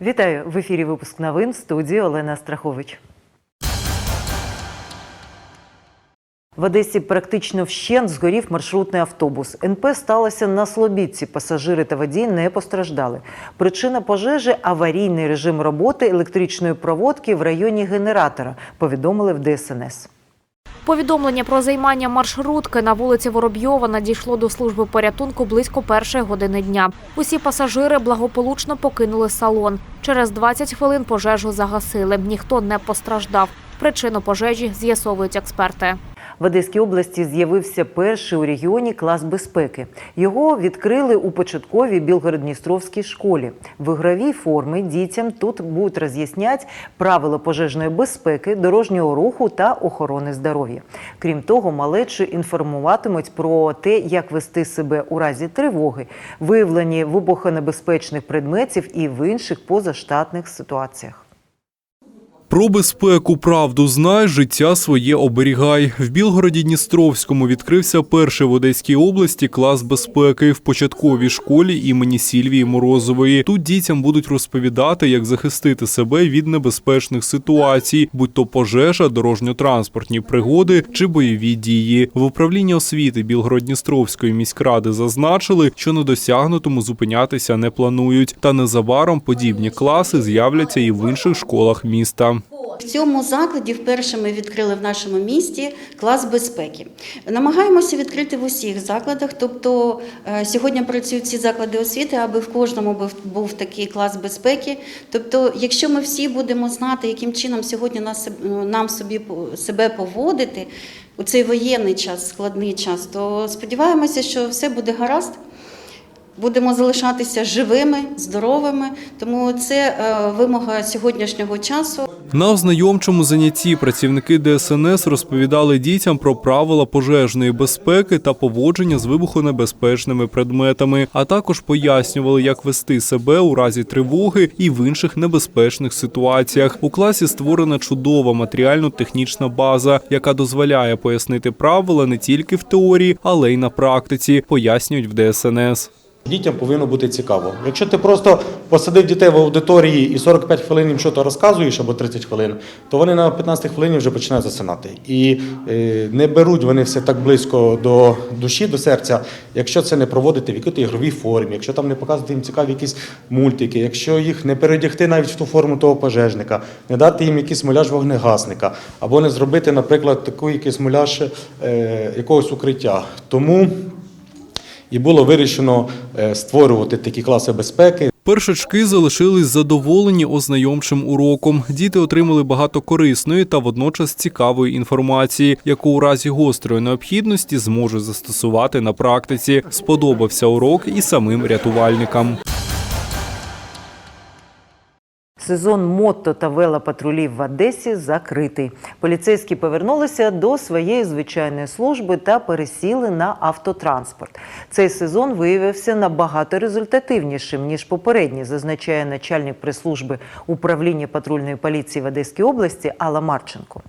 Вітаю в ефірі. Випуск новин в студії Олена Страхович. В Одесі практично вщент згорів маршрутний автобус. НП сталося на Слобідці. Пасажири та водій не постраждали. Причина пожежі аварійний режим роботи електричної проводки в районі генератора. Повідомили в ДСНС. Повідомлення про займання маршрутки на вулиці Воробйова надійшло до служби порятунку близько першої години дня. Усі пасажири благополучно покинули салон. Через 20 хвилин пожежу загасили. Ніхто не постраждав. Причину пожежі з'ясовують експерти. В Одеській області з'явився перший у регіоні клас безпеки. Його відкрили у початковій Білгород-Дністровській школі. В ігровій формі дітям тут будуть роз'ясняти правила пожежної безпеки, дорожнього руху та охорони здоров'я. Крім того, малечі інформуватимуть про те, як вести себе у разі тривоги, виявлені вибухонебезпечних предметів і в інших позаштатних ситуаціях. Про безпеку правду знай, життя своє оберігай. В Білгороді Дністровському відкрився перший в Одеській області клас безпеки в початковій школі імені Сільвії Морозової. Тут дітям будуть розповідати, як захистити себе від небезпечних ситуацій, будь то пожежа, дорожньо-транспортні пригоди чи бойові дії. В управлінні освіти Білгород-Дністровської міськради зазначили, що на досягнутому зупинятися не планують. Та незабаром подібні класи з'являться і в інших школах міста. В цьому закладі вперше ми відкрили в нашому місті клас безпеки. Намагаємося відкрити в усіх закладах. Тобто е, сьогодні працюють ці заклади освіти, аби в кожному був, такий клас безпеки. Тобто, якщо ми всі будемо знати, яким чином сьогодні нас, нам собі себе поводити у цей воєнний час, складний час, то сподіваємося, що все буде гаразд. Будемо залишатися живими, здоровими, тому це е, вимога сьогоднішнього часу. На ознайомчому занятті працівники ДСНС розповідали дітям про правила пожежної безпеки та поводження з вибухонебезпечними предметами, а також пояснювали, як вести себе у разі тривоги і в інших небезпечних ситуаціях. У класі створена чудова матеріально-технічна база, яка дозволяє пояснити правила не тільки в теорії, але й на практиці, пояснюють в ДСНС. Дітям повинно бути цікаво. Якщо ти просто посадив дітей в аудиторії і 45 хвилин їм щось розказуєш або 30 хвилин, то вони на 15 хвилині вже починають засинати. І е, не беруть вони все так близько до душі, до серця, якщо це не проводити в якій-то ігровій формі, якщо там не показувати їм цікаві якісь мультики, якщо їх не передягти навіть в ту форму того пожежника, не дати їм якийсь муляж вогнегасника, або не зробити, наприклад, такий якийсь муляж е, якогось укриття. Тому і було вирішено е, створювати такі класи безпеки. Першачки залишились задоволені ознайомчим уроком. Діти отримали багато корисної та водночас цікавої інформації, яку у разі гострої необхідності зможуть застосувати на практиці. Сподобався урок і самим рятувальникам. Сезон мото та велопатрулів в Одесі закритий. Поліцейські повернулися до своєї звичайної служби та пересіли на автотранспорт. Цей сезон виявився набагато результативнішим ніж попередній, зазначає начальник прес-служби управління патрульної поліції в Одеській області Алла Марченко.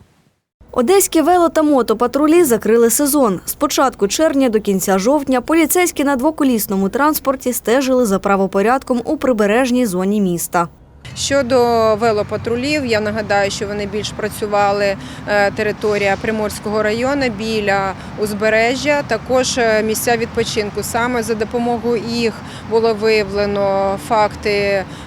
Одеські вело та мотопатрулі закрили сезон. З початку червня до кінця жовтня поліцейські на двоколісному транспорті стежили за правопорядком у прибережній зоні міста. Щодо велопатрулів, я нагадаю, що вони більш працювали е, територія Приморського району біля узбережжя, також е, місця відпочинку. Саме за допомогою їх було виявлено факти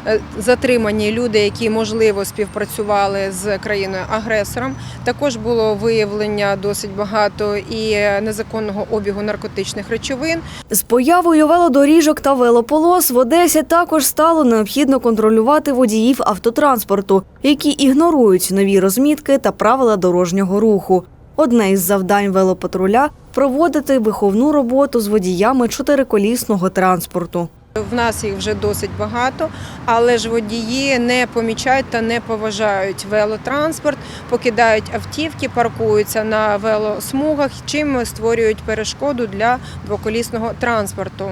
е, затримані люди, які можливо співпрацювали з країною-агресором. Також було виявлення досить багато і незаконного обігу наркотичних речовин. З появою велодоріжок та велополос в Одесі також стало необхідно контролювати водіїв автотранспорту, які ігнорують нові розмітки та правила дорожнього руху. Одне із завдань велопатруля проводити виховну роботу з водіями чотириколісного транспорту. В нас їх вже досить багато, але ж водії не помічають та не поважають велотранспорт, покидають автівки, паркуються на велосмугах, чим створюють перешкоду для двоколісного транспорту.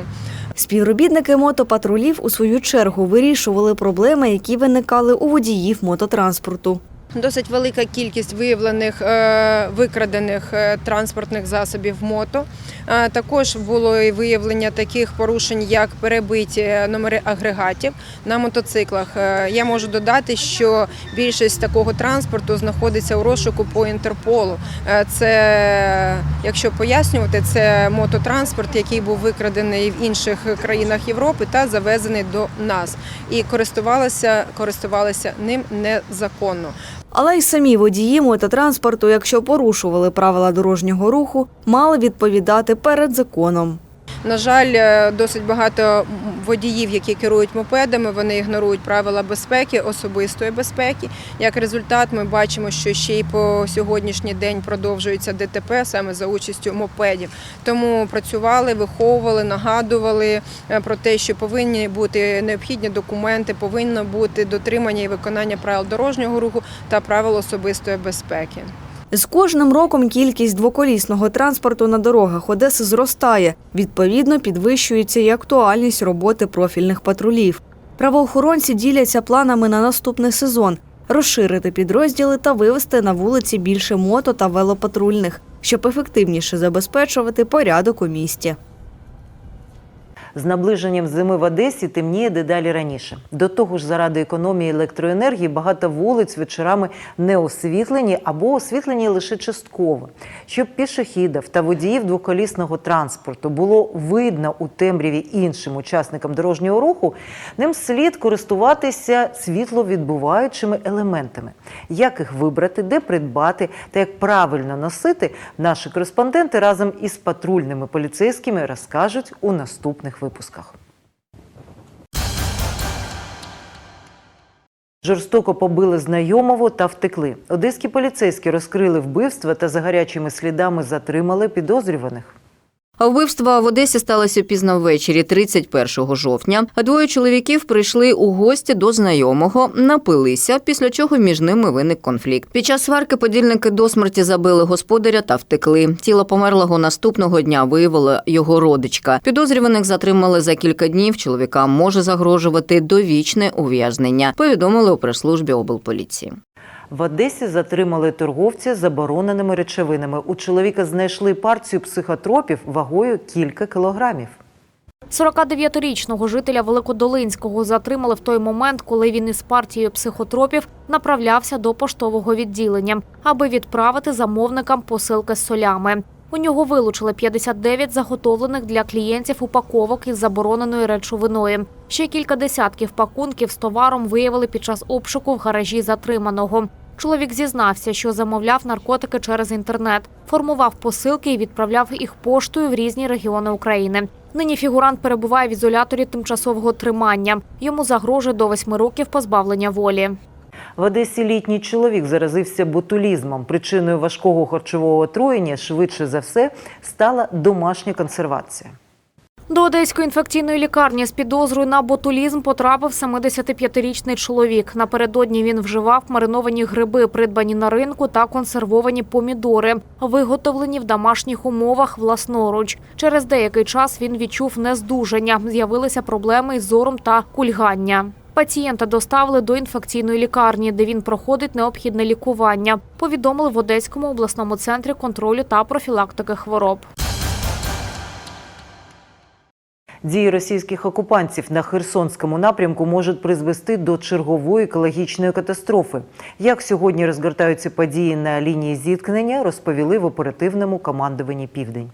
Співробітники мотопатрулів у свою чергу вирішували проблеми, які виникали у водіїв мототранспорту. Досить велика кількість виявлених е, викрадених е, транспортних засобів мото. Е, Також було і виявлення таких порушень, як перебиті номери агрегатів на мотоциклах. Я можу додати, що більшість такого транспорту знаходиться у розшуку по Інтерполу. Це, якщо пояснювати, це мототранспорт, який був викрадений в інших країнах Європи та завезений до нас. І користувалися, користувалися ним незаконно. Але й самі водії мототранспорту, якщо порушували правила дорожнього руху, мали відповідати перед законом. На жаль, е, досить багато водіїв, які керують мопедами, вони ігнорують правила безпеки, особистої безпеки. Як результат, ми бачимо, що ще й по сьогоднішній день продовжується ДТП саме за участю мопедів. Тому працювали, виховували, нагадували е, про те, що повинні бути необхідні документи, повинно бути дотримання і виконання правил дорожнього руху та правил особистої безпеки. З кожним роком кількість двоколісного транспорту на дорогах Одеси зростає. Відповідно, підвищується і актуальність роботи профільних патрулів. Правоохоронці діляться планами на наступний сезон розширити підрозділи та вивести на вулиці більше мото та велопатрульних, щоб ефективніше забезпечувати порядок у місті. З наближенням зими в Одесі темніє дедалі раніше. До того ж, заради економії електроенергії багато вулиць вечорами не освітлені або освітлені лише частково. Щоб пішохідів та водіїв двоколісного транспорту було видно у темряві іншим учасникам дорожнього руху, ним слід користуватися світловідбуваючими елементами. Як їх вибрати, де придбати та як правильно носити, наші кореспонденти разом із патрульними поліцейськими розкажуть у наступних випусках. Жорстоко побили знайомого та втекли. Одеські поліцейські розкрили вбивство та за гарячими слідами затримали підозрюваних. Вбивство в Одесі сталося пізно ввечері, 31 жовтня. Двоє чоловіків прийшли у гості до знайомого, напилися, після чого між ними виник конфлікт. Під час сварки подільники до смерті забили господаря та втекли. Тіло померлого наступного дня виявила його родичка. Підозрюваних затримали за кілька днів. Чоловікам може загрожувати довічне ув'язнення. Повідомили у прес-службі облполіції. В Одесі затримали торговця забороненими речовинами. У чоловіка знайшли партію психотропів вагою кілька кілограмів. 49-річного жителя Великодолинського затримали в той момент, коли він із партією психотропів направлявся до поштового відділення, аби відправити замовникам посилки з солями. У нього вилучили 59 заготовлених для клієнтів упаковок із забороненою речовиною. Ще кілька десятків пакунків з товаром виявили під час обшуку в гаражі затриманого. Чоловік зізнався, що замовляв наркотики через інтернет, формував посилки і відправляв їх поштою в різні регіони України. Нині фігурант перебуває в ізоляторі тимчасового тримання. Йому загрожує до восьми років позбавлення волі. В Одесі літній чоловік заразився ботулізмом. Причиною важкого харчового отруєння швидше за все стала домашня консервація. До одеської інфекційної лікарні з підозрою на ботулізм потрапив 75-річний чоловік. Напередодні він вживав мариновані гриби, придбані на ринку, та консервовані помідори, виготовлені в домашніх умовах власноруч. Через деякий час він відчув нездужання. З'явилися проблеми із зором та кульгання. Пацієнта доставили до інфекційної лікарні, де він проходить необхідне лікування. Повідомили в Одеському обласному центрі контролю та профілактики хвороб. Дії російських окупантів на Херсонському напрямку можуть призвести до чергової екологічної катастрофи. Як сьогодні розгортаються події на лінії зіткнення, розповіли в оперативному командуванні Південь.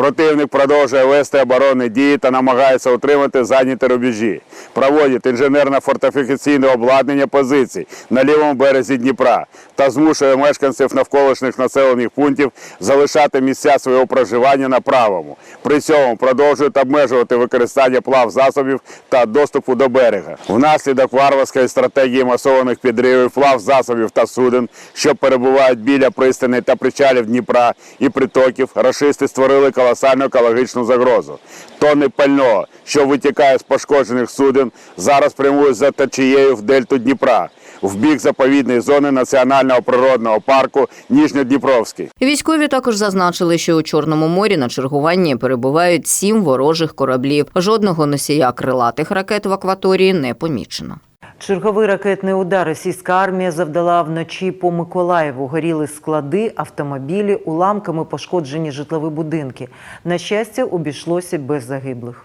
Противник продовжує вести оборонні дії та намагається утримати зайняті рубежі. Проводить інженерно-фортифікаційне обладнання позицій на лівому березі Дніпра та змушує мешканців навколишніх населених пунктів залишати місця свого проживання на правому. При цьому продовжують обмежувати використання плав засобів та доступу до берега. Внаслідок варварської стратегії масованих підривів плав засобів та суден, що перебувають біля пристаней та причалів Дніпра і притоків, рашисти створили колосальну екологічну загрозу. Тонни пального, що витікає з пошкоджених суден, зараз прямують за течією в дельту Дніпра в бік заповідної зони національного природного парку Ніжньодніпровський. Військові також зазначили, що у Чорному морі на чергуванні перебувають сім ворожих кораблів. Жодного носія крилатих ракет в акваторії не помічено. Черговий ракетний удар російська армія завдала вночі по Миколаєву. Горіли склади, автомобілі, уламками пошкоджені житлові будинки. На щастя, обійшлося без загиблих.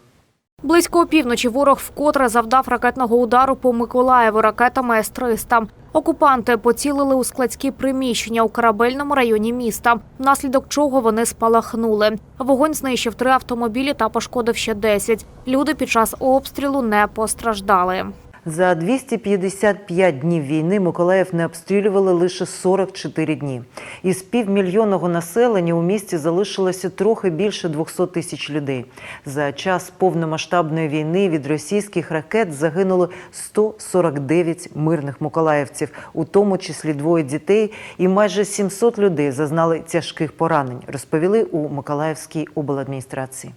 Близько опівночі ворог вкотре завдав ракетного удару по Миколаєву ракетами С-300. Окупанти поцілили у складські приміщення у корабельному районі міста, внаслідок чого вони спалахнули. Вогонь знищив три автомобілі та пошкодив ще 10. Люди під час обстрілу не постраждали. За 255 днів війни Миколаїв не обстрілювали лише 44 дні. Із півмільйонного населення у місті залишилося трохи більше 200 тисяч людей. За час повномасштабної війни від російських ракет загинуло 149 мирних миколаївців, у тому числі двоє дітей, і майже 700 людей зазнали тяжких поранень, розповіли у Миколаївській обладміністрації.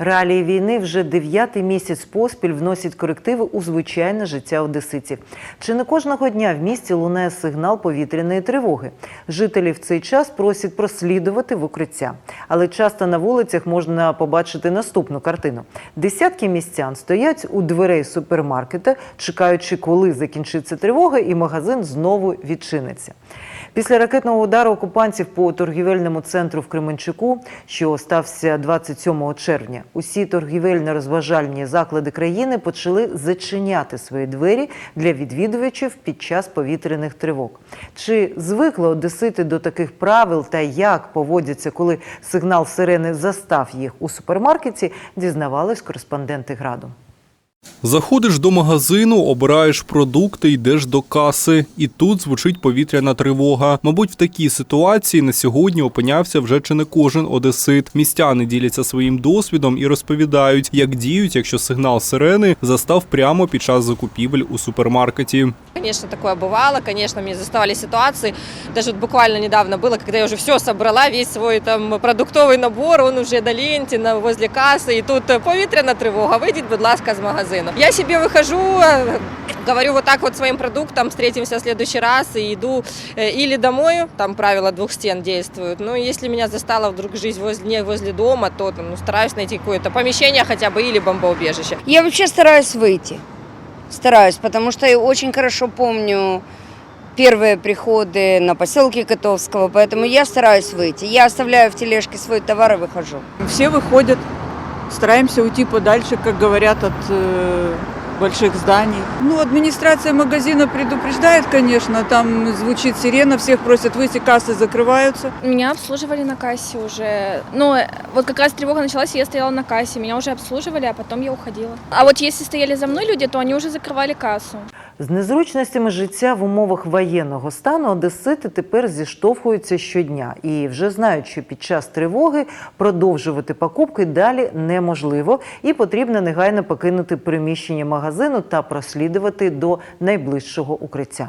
Реалії війни вже дев'ятий місяць поспіль вносять корективи у звичайне життя одеситів. Чи не кожного дня в місті лунає сигнал повітряної тривоги? Жителі в цей час просять прослідувати в укриття. Але часто на вулицях можна побачити наступну картину: десятки містян стоять у дверей супермаркета, чекаючи, коли закінчиться тривога, і магазин знову відчиниться. Після ракетного удару окупантів по торгівельному центру в Кременчуку, що стався 27 червня, усі торгівельно-розважальні заклади країни почали зачиняти свої двері для відвідувачів під час повітряних тривог. Чи звикли одесити до таких правил та як поводяться, коли сигнал сирени застав їх у супермаркеті, дізнавались кореспонденти граду. Заходиш до магазину, обираєш продукти, йдеш до каси, і тут звучить повітряна тривога. Мабуть, в такій ситуації на сьогодні опинявся вже чи не кожен одесит. Містяни діляться своїм досвідом і розповідають, як діють, якщо сигнал сирени застав прямо під час закупівель у супермаркеті. Конечно, такое бывало, конечно, мне заставали ситуации. Даже вот буквально недавно было, когда я уже все собрала, весь свой там продуктовый набор, он уже на ленте, на, возле кассы, и тут э, повітряна тривога, вийдіть, будь ласка, з магазину. Я себе выхожу, э, говорю вот так вот своим продуктам, встретимся в следующий раз, и иду э, или домой, там правила двух стен действуют, ну, если меня застала вдруг жизнь возле, не возле дома, то ну, стараюсь найти какое-то помещение хотя бы или бомбоубежище. Я вообще стараюсь выйти. Стараюсь, потому что я очень хорошо помню первые приходы на поселке Котовского, поэтому я стараюсь выйти. Я оставляю в тележке свой товар и выхожу. Все выходят, стараемся уйти подальше, как говорят, от э, больших зданий. Ну, администрация магазина предупреждает, конечно, там звучит сирена, всех просят выйти, кассы закрываются. Меня обслуживали на кассе уже. Ну, э, вот как раз тревога началась, и я стояла на кассе. Меня уже обслуживали, а потом я уходила. А вот если стояли за мной люди, то они уже закрывали кассу. З незручностями життя в умовах воєнного стану одесити тепер зіштовхуються щодня і вже знають, що під час тривоги продовжувати покупки далі неможливо, і потрібно негайно покинути приміщення магазину та прослідувати до найближчого укриття.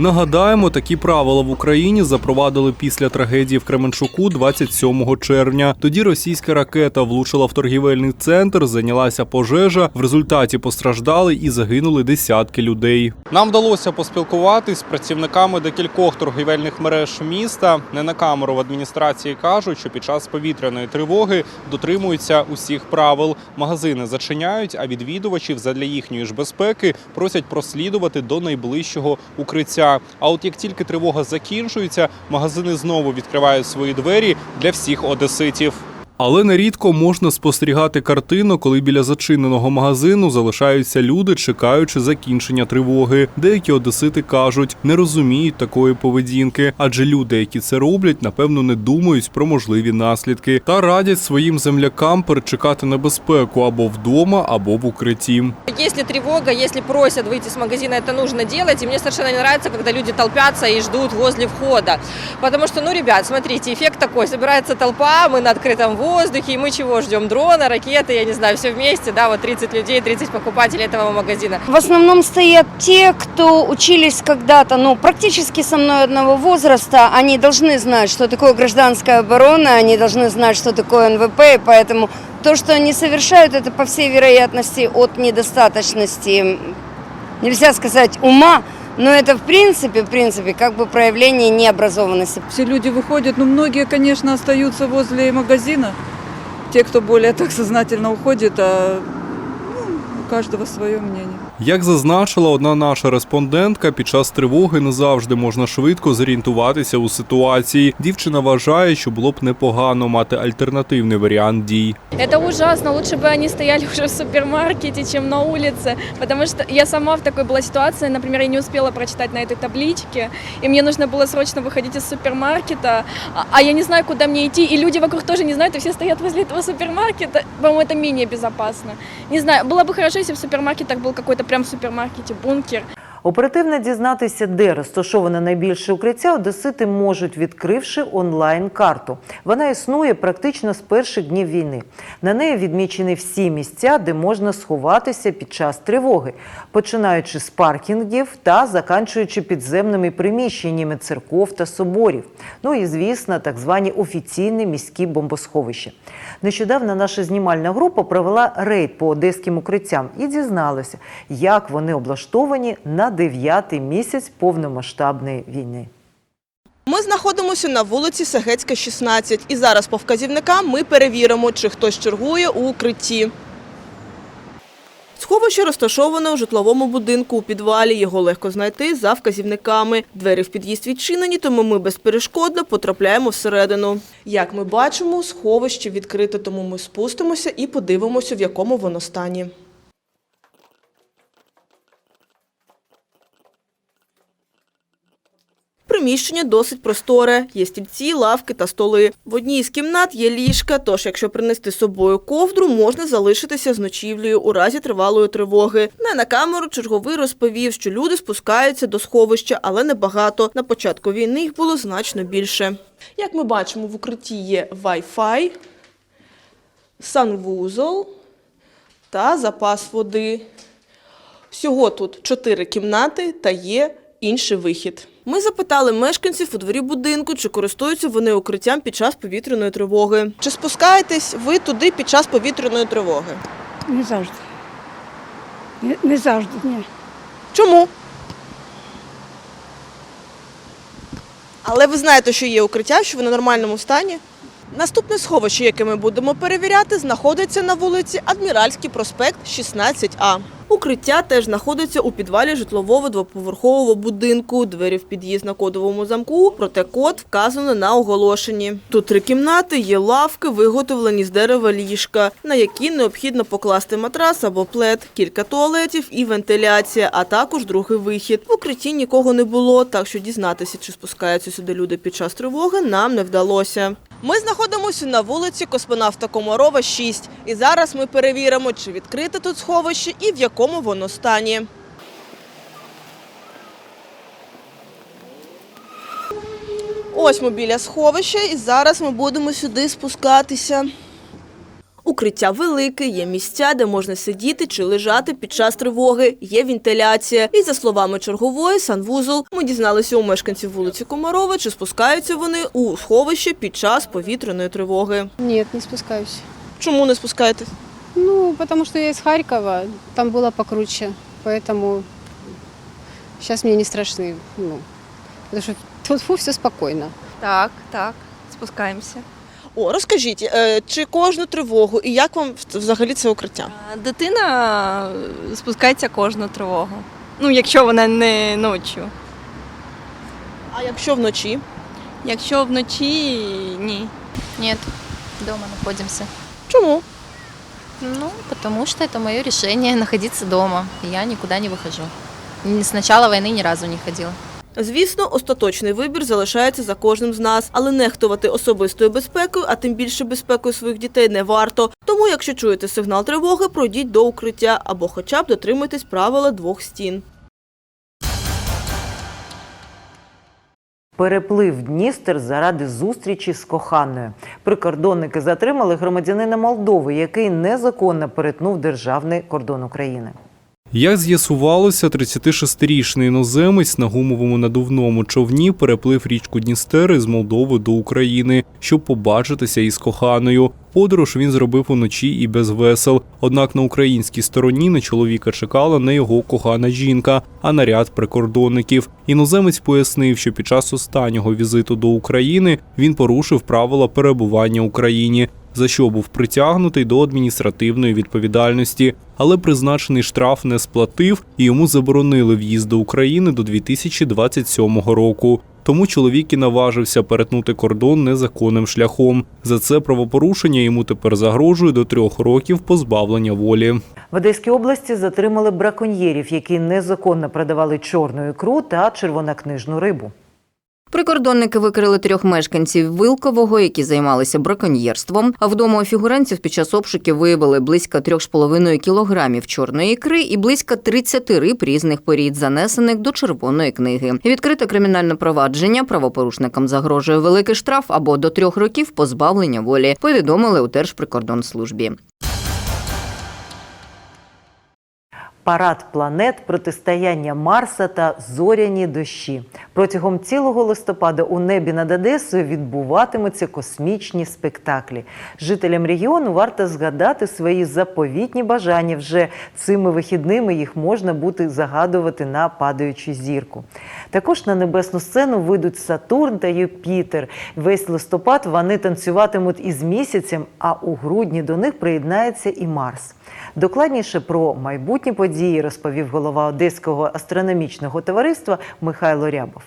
Нагадаємо, такі правила в Україні запровадили після трагедії в Кременчуку 27 червня. Тоді російська ракета влучила в торгівельний центр, зайнялася пожежа. В результаті постраждали і загинули десятки людей. Нам вдалося поспілкуватись з працівниками декількох торгівельних мереж міста. Не на камеру в адміністрації кажуть, що під час повітряної тривоги дотримуються усіх правил. Магазини зачиняють, а відвідувачів задля їхньої ж безпеки просять прослідувати до найближчого укриття. А от як тільки тривога закінчується, магазини знову відкривають свої двері для всіх одеситів. Але нерідко можна спостерігати картину, коли біля зачиненого магазину залишаються люди, чекаючи закінчення тривоги. Деякі одесити кажуть, не розуміють такої поведінки, адже люди, які це роблять, напевно, не думають про можливі наслідки та радять своїм землякам перечекати небезпеку або вдома, або в укритті. Если тревога, если просят выйти с магазина, это нужно делать. И мне совершенно не нравится, когда люди толпятся и ждут возле входа. Потому что, ну, ребят, смотрите, эффект такой. Собирается толпа, мы на открытом воздухе, и мы чего ждем? Дрона, ракеты, я не знаю, все вместе, да, вот 30 людей, 30 покупателей этого магазина. В основном стоят те, кто учились когда-то, ну, практически со мной одного возраста. Они должны знать, что такое гражданская оборона, они должны знать, что такое НВП, и поэтому то, что они совершают, это, по всей вероятности, от недостаточности, нельзя сказать, ума, но это, в принципе, в принципе, как бы проявление необразованности. Все люди выходят, но многие, конечно, остаются возле магазина. Те, кто более так сознательно уходит, а у каждого свое мнение. Як зазначила одна наша респондентка, під час тривоги не завжди можна швидко зорієнтуватися у ситуації. Дівчина вважає, що було б непогано мати альтернативний варіант дій. Это ужасно. Лучше бы они стояли уже в супермаркете, чем на улице. Потому что я сама в такой была ситуации, например, я не успела прочитать на этой табличке, и мне нужно было срочно выходить из супермаркета, а- а я не знаю, куда мне идти, и люди вокруг тоже не знают, и все стоят возле этого супермаркета. По-моему, это менее безопасно. Не знаю, было бы хорошо, если в супермаркетах был какой-то прям в супермаркете бункер. Оперативно дізнатися, де розташоване найбільше укриття, одесити можуть, відкривши онлайн-карту. Вона існує практично з перших днів війни. На неї відмічені всі місця, де можна сховатися під час тривоги, починаючи з паркінгів та заканчуючи підземними приміщеннями церков та соборів. Ну і звісно, так звані офіційні міські бомбосховища. Нещодавно наша знімальна група провела рейд по одеським укриттям і дізналася, як вони облаштовані на дев'ятий місяць повномасштабної війни. Ми знаходимося на вулиці Сагецька, 16. І зараз по вказівникам ми перевіримо, чи хтось чергує у укритті. Сховище розташоване у житловому будинку у підвалі. Його легко знайти за вказівниками. Двері в під'їзд відчинені, тому ми безперешкодно потрапляємо всередину. Як ми бачимо, сховище відкрите, тому ми спустимося і подивимося, в якому воно стані. Приміщення досить просторе, є стільці, лавки та столи. В одній з кімнат є ліжка, тож якщо принести з собою ковдру, можна залишитися з ночівлею у разі тривалої тривоги. Не на камеру черговий розповів, що люди спускаються до сховища, але небагато. На початку війни їх було значно більше. Як ми бачимо, в укритті є Wi-Fi, санвузол та запас води. Всього тут чотири кімнати та є інший вихід. Ми запитали мешканців у дворі будинку, чи користуються вони укриттям під час повітряної тривоги. Чи спускаєтесь ви туди під час повітряної тривоги? Не завжди. Не, не завжди, ні. Чому? Але ви знаєте, що є укриття, що вони в нормальному стані. Наступне сховище, яке ми будемо перевіряти, знаходиться на вулиці Адміральський проспект 16А. Укриття теж знаходиться у підвалі житлового двоповерхового будинку. Двері в під'їзд на кодовому замку, проте код вказано на оголошенні. Тут три кімнати, є лавки, виготовлені з дерева ліжка, на які необхідно покласти матрас або плед, кілька туалетів і вентиляція, а також другий вихід. В укритті нікого не було, так що дізнатися, чи спускаються сюди люди під час тривоги, нам не вдалося. Ми знаходимося на вулиці Космонавта Комарова, 6. І зараз ми перевіримо, чи відкрите тут сховище і в якому воно стані. Ось ми біля сховища, і зараз ми будемо сюди спускатися. Укриття велике, є місця, де можна сидіти чи лежати під час тривоги, є вентиляція. І за словами чергової, санвузол, ми дізналися у мешканців вулиці Комарова, чи спускаються вони у сховище під час повітряної тривоги. Нет, не спускаюсь. Чому не спускаєтесь? Ну, потому что я из Харькова, там было покруче, поэтому сейчас мне не страшны, ну, потому что тут фу, все спокойно. Так, так, спускаємося. О, розкажіть, е, чи кожну тривогу і як вам взагалі це укриття? Дитина спускається кожну тривогу. Ну, якщо вона не ночі. А якщо вночі? Якщо вночі ні. Нет, дома находимся. Чому? Ну, потому что это мое решение находиться дома. Я никуда не выхожу. Н- С начала войны ни разу не ходила. Звісно, остаточний вибір залишається за кожним з нас, але нехтувати особистою безпекою, а тим більше безпекою своїх дітей не варто. Тому, якщо чуєте сигнал тривоги, пройдіть до укриття або хоча б дотримуйтесь правила двох стін. Переплив Дністер заради зустрічі з коханою. Прикордонники затримали громадянина Молдови, який незаконно перетнув державний кордон України. Як з'ясувалося, 36-річний іноземець на гумовому надувному човні переплив річку Дністер із Молдови до України, щоб побачитися із коханою. Подорож він зробив уночі і без весел. Однак на українській стороні на чоловіка чекала не його кохана жінка, а наряд прикордонників. Іноземець пояснив, що під час останнього візиту до України він порушив правила перебування в Україні. За що був притягнутий до адміністративної відповідальності. Але призначений штраф не сплатив і йому заборонили в'їзд до України до 2027 року. Тому чоловік і наважився перетнути кордон незаконним шляхом. За це правопорушення йому тепер загрожує до трьох років позбавлення волі. В Одеській області затримали браконьєрів, які незаконно продавали чорну ікру та червонокнижну рибу. Прикордонники викрили трьох мешканців Вилкового, які займалися браконьєрством. А вдома у фігурантів під час обшуків виявили близько 3,5 кілограмів чорної ікри і близько 30 риб різних порід, занесених до червоної книги. Відкрите кримінальне провадження правопорушникам загрожує великий штраф або до трьох років позбавлення волі. Повідомили у Держприкордонслужбі. Парад планет, протистояння Марса та зоряні дощі. Протягом цілого листопада у небі над Одесою відбуватимуться космічні спектаклі. Жителям регіону варто згадати свої заповітні бажання. Вже цими вихідними їх можна буде загадувати на падаючу зірку. Також на небесну сцену вийдуть Сатурн та Юпітер. Весь листопад вони танцюватимуть із місяцем, а у грудні до них приєднається і Марс. Докладніше про майбутні події розповів голова Одеського астрономічного товариства Михайло Рябов.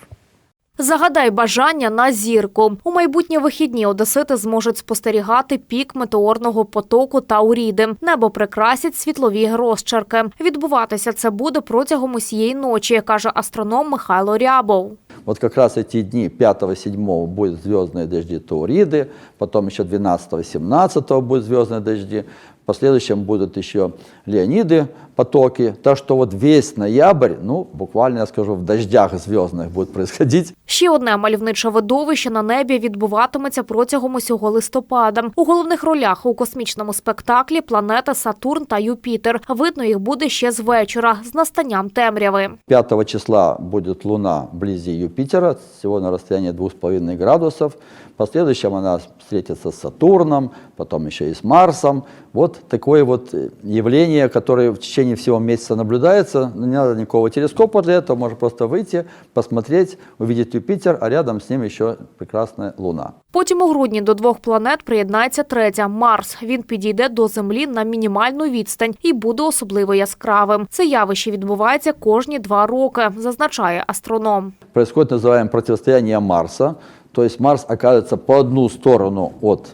Загадай бажання на зірку. У майбутні вихідні одесити зможуть спостерігати пік метеорного потоку Тауріди. Небо прикрасять світлові розчерки. Відбуватися це буде протягом усієї ночі, каже астроном Михайло Рябов. Вот как раз эти дни 5-7 будут звездные дожди Тауриды, потом еще 12-17 будут звездные дожди, в последующем будут еще Леониды, потоки. Так что вот весь ноябрь, ну, буквально, я скажу, в дождях звездных будет происходить. Ще одне мальовниче видовище на небі відбуватиметься протягом усього листопада. У головних ролях у космічному спектаклі планети Сатурн та Юпітер. Видно їх буде ще з вечора з настанням темряви. 5 числа будет Луна вблизи Юпитера, всего на расстоянии 2,5 градусов. В последующем она встретится с Сатурном, потом еще и с Марсом. Вот такое вот э, явление, которое в течение всего месяца наблюдается. Не надо никакого телескопа для этого, можно просто выйти, посмотреть, увидеть Юпитер, а рядом с ним еще прекрасная Луна. Потім у грудні до двох планет приєднається третя Марс. Він підійде до Землі на мінімальну відстань і буде особливо яскравим. Це явище відбувається кожні два роки, зазначає астроном. Происходит называемое противостояние Марса. То есть Марс оказывается по одну сторону от С-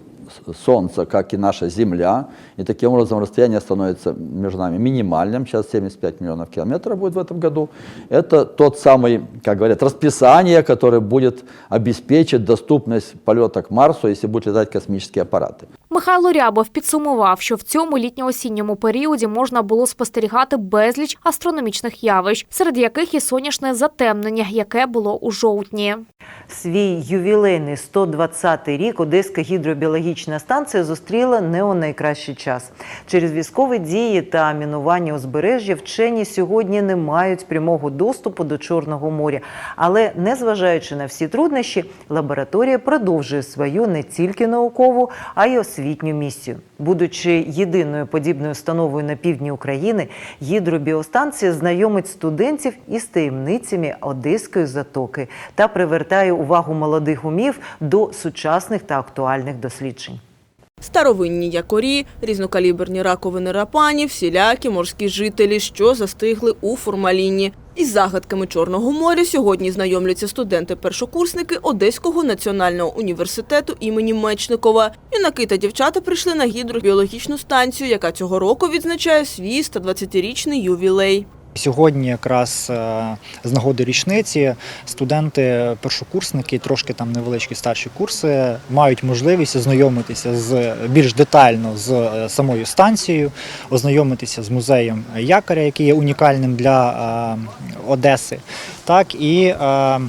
Солнца, как и наша Земля. И таким образом расстояние становится между нами минимальным. Сейчас 75 миллионов километров будет в этом году. Это тот самый, как говорят, расписание, которое будет обеспечить доступность полета к Марсу, если будут летать космические аппараты. Михайло Рябов підсумував, що в цьому літньо-осінньому періоді можна було спостерігати безліч астрономічних явищ, серед яких і сонячне затемнення, яке було у жовтні. Свій ювілейний 120-й рік Одеська гідробіологічна станція зустріла не у найкращий час. Через військові дії та мінування узбережжя вчені сьогодні не мають прямого доступу до Чорного моря. Але незважаючи на всі труднощі, лабораторія продовжує свою не тільки наукову, а й освітню місію. Будучи єдиною подібною установою на півдні України, гідробіостанція знайомить студентів із таємницями Одеської затоки та привертає увагу молодих умів до сучасних та актуальних досліджень. Старовинні якорі, різнокаліберні раковини рапані, всілякі морські жителі, що застигли у формаліні. Із загадками Чорного моря сьогодні знайомляться студенти-першокурсники Одеського національного університету імені Мечникова. Юнаки та дівчата прийшли на гідробіологічну станцію, яка цього року відзначає свій 120-річний ювілей. Сьогодні якраз е, з нагоди річниці студенти, першокурсники, трошки там невеличкі старші курси мають можливість ознайомитися з більш детально з е, самою станцією, ознайомитися з музеєм якоря, який є унікальним для е, Одеси, так і е,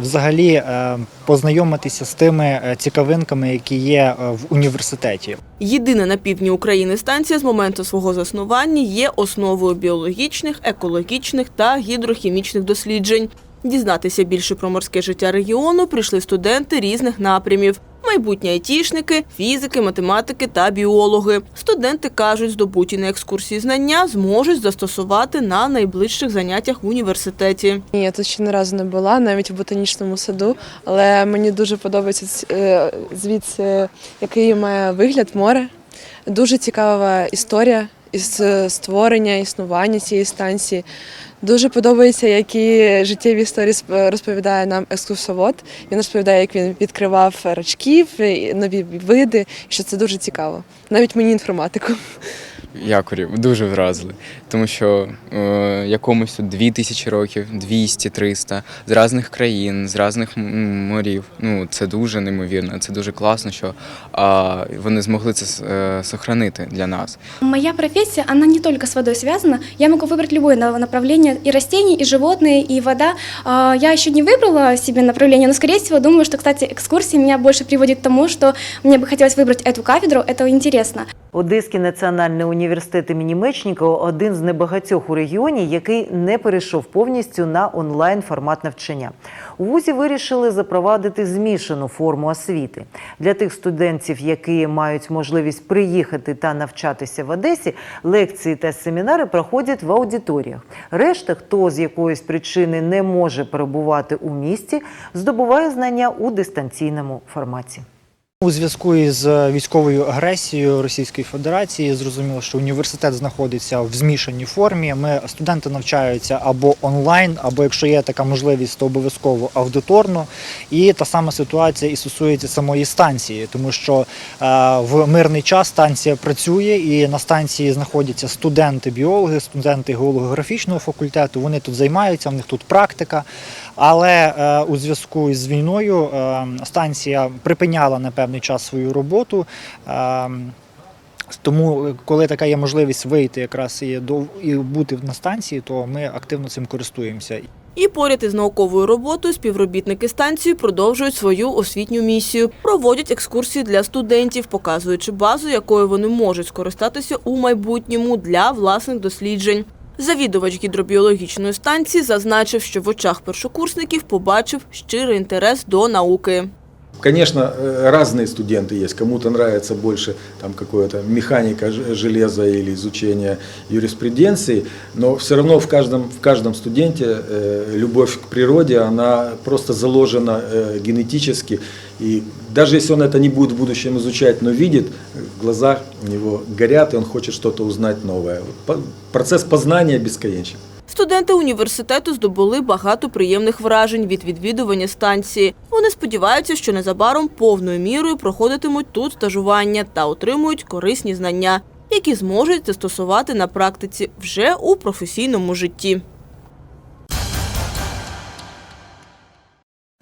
взагалі е, познайомитися з тими е, цікавинками, які є в університеті. Єдина на півдні України станція з моменту свого заснування є основою біологічних, екологічних та гідрохімічних досліджень. Дізнатися більше про морське життя регіону прийшли студенти різних напрямів. Майбутні айтішники, фізики, математики та біологи. Студенти кажуть, здобуті на екскурсії знання зможуть застосувати на найближчих заняттях в університеті. Ні, я тут ще ні разу не була, навіть в ботанічному саду, але мені дуже подобається е, звідси, який має вигляд море. Дуже цікава історія із е, створення, існування цієї станції. Дуже подобається, які життєві історії розповідає нам екскурсовод. Він розповідає, як він відкривав рачків, нові види, що це дуже цікаво. Навіть мені інформатику якорів дуже вразили, тому що е, якомусь тут 2000 років, 200, 300, з різних країн, з різних м, морів. Ну це дуже неймовірно, це дуже класно, що а, вони змогли це е, сохранити для нас. Моя профессия, она не только с водой связана. Я могу выбрать любое на- направление и растений, и животные, и вода. А, Я еще не выбрала себе направление, но, скорее всего, думаю, что, кстати, экскурсии меня больше приводит к тому, что мне бы хотелось выбрать эту кафедру, это интересно. Одеський національний університет імені Мечнікова – один з небагатьох у регіоні, який не перейшов повністю на онлайн формат навчання. У вузі вирішили запровадити змішану форму освіти. Для тих студентів, які мають можливість приїхати та навчатися в Одесі, лекції та семінари проходять в аудиторіях. Решта, хто з якоїсь причини не може перебувати у місті, здобуває знання у дистанційному форматі. У зв'язку із е, військовою агресією Російської Федерації зрозуміло, що університет знаходиться в змішаній формі. Ми студенти навчаються або онлайн, або якщо є така можливість, то обов'язково аудиторно. І та сама ситуація і стосується самої станції, тому що е, в мирний час станція працює, і на станції знаходяться студенти-біологи, студенти геолографічного факультету. Вони тут займаються, в них тут практика. Але е, у зв'язку з війною е, станція припиняла на певний час свою роботу. Е, тому, коли така є можливість вийти якраз і, до, і бути на станції, то ми активно цим користуємося. І поряд із науковою роботою співробітники станції продовжують свою освітню місію. Проводять екскурсії для студентів, показуючи базу, якою вони можуть скористатися у майбутньому для власних досліджень. Завідувач гідробіологічної станції зазначив, що в очах першокурсників побачив щирий інтерес до науки. Конечно, э, разные студенты есть. Кому-то нравится больше там какое-то механика ж- железа или изучение юриспруденции, но все равно в каждом, в каждом студенте э, любовь к природе, она просто заложена э, генетически. И даже если он это не будет в будущем изучать, но видит, глаза у него горят, и он хочет что-то узнать новое. Процесс познания бесконечен. Студенти університету здобули багато приємних вражень від відвідування станції. Вони сподіваються, що незабаром повною мірою проходитимуть тут стажування та отримують корисні знання, які зможуть застосувати на практиці вже у професійному житті.